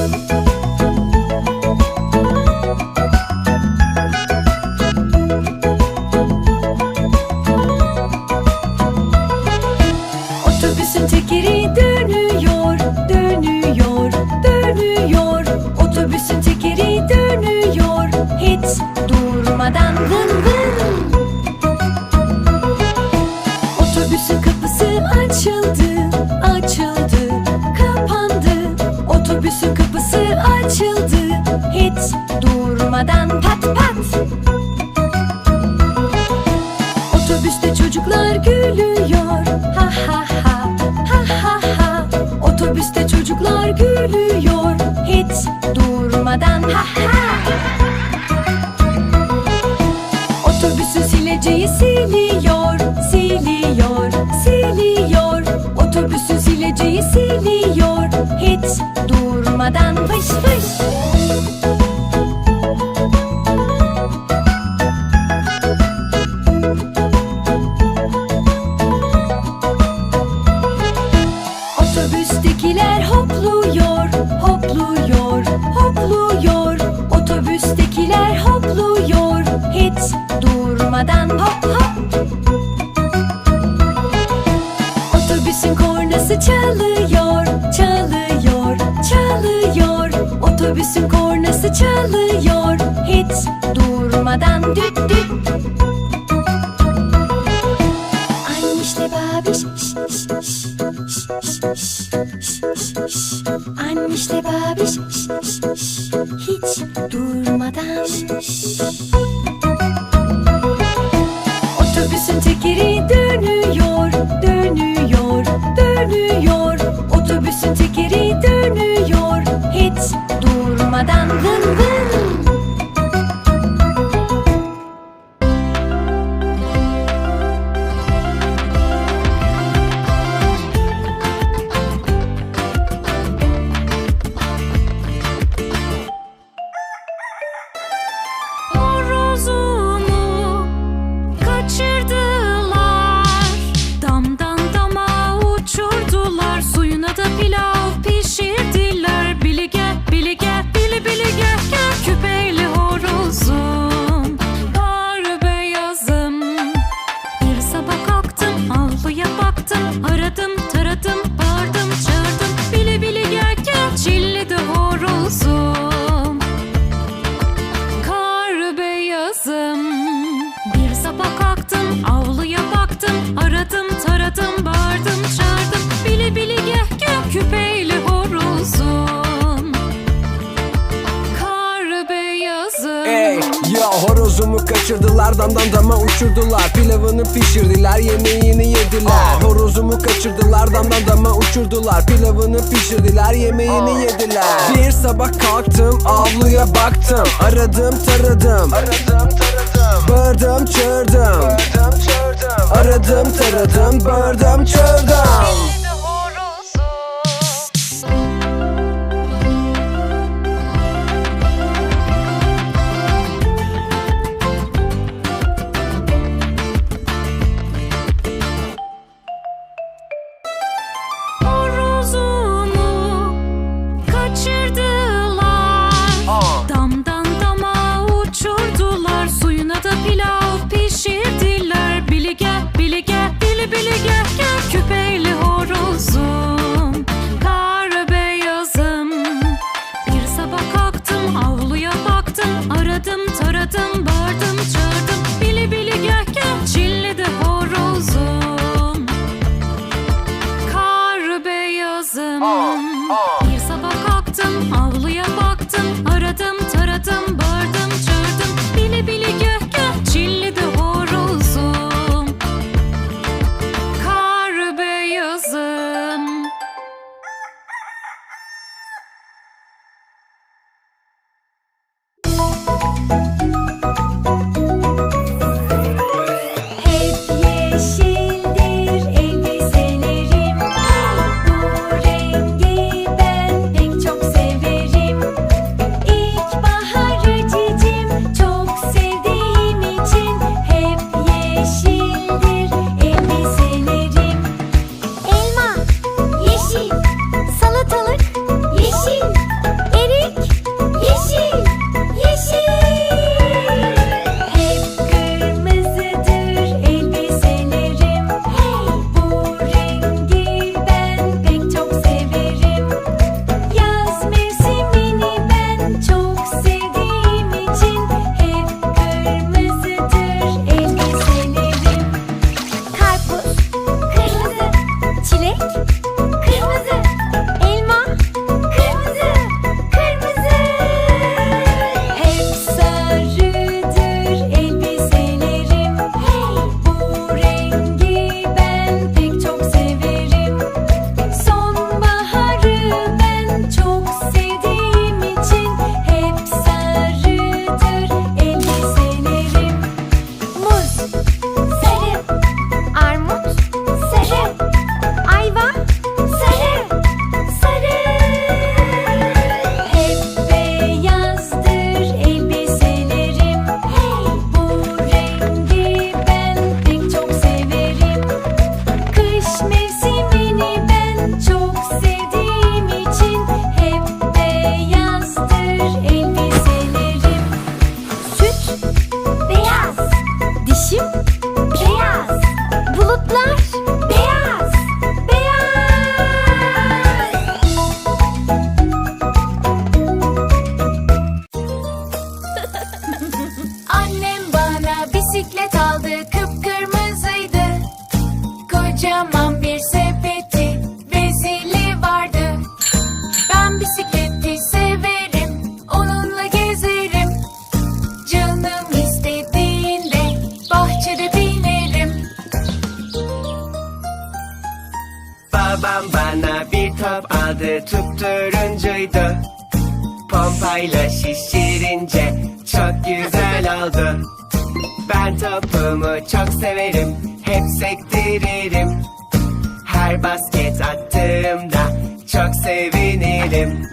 Otobüsün durmadan ha ha. Otobüsün sileceği siliyor siliyor siliyor. Otobüsün sileceği siliyor hiç durmadan fış fış Otobüsün kornası çalıyor, hiç durmadan düt düt. Annişle babiş şş, şş, şş, şş, şş, şş, şş. Annişle babiş ya. Horozumu kaçırdılar damdan dama uçurdular. Pilavını pişirdiler yemeğini yediler. Horozumu kaçırdılar damdan dama uçurdular. Pilavını pişirdiler yemeğini yediler. Bir sabah kalktım avluya baktım. Aradım taradım. Bağırdım çağırdım. Aradım taradım. Bağırdım çağırdım bilige bili bilige gel. Küpeyli horozum Kar beyazım. Bir sabah kalktım avluya baktım. Aradım taradım bağırdım çağırdım. Bili bili gel gel. Çilli de horozum Kar beyazım. Bir Hep Bana bir top aldı tutturuncuydu Pompayla şişirince çok güzel oldu. Ben topumu çok severim hep sektiririm. Her basket attığımda çok sevinirim.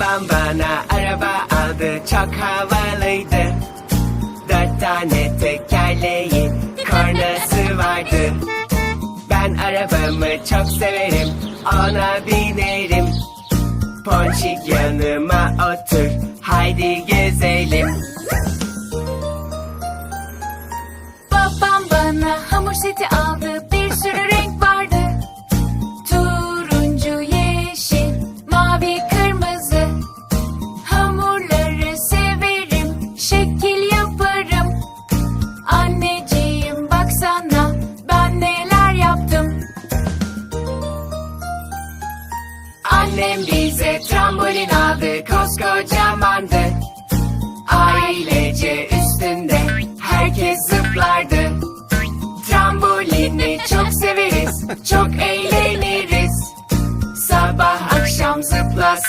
Babam bana araba aldı çok havalıydı. Dört tane tekerleği kornası vardı. Ben arabamı çok severim ona binerim. Ponçik yanıma otur haydi gezelim. Annem bize trambolin aldı koskocamandı. Ailece üstünde herkes zıplardı. Trambolini çok severiz, çok eğleniriz. Sabah akşam zıplasın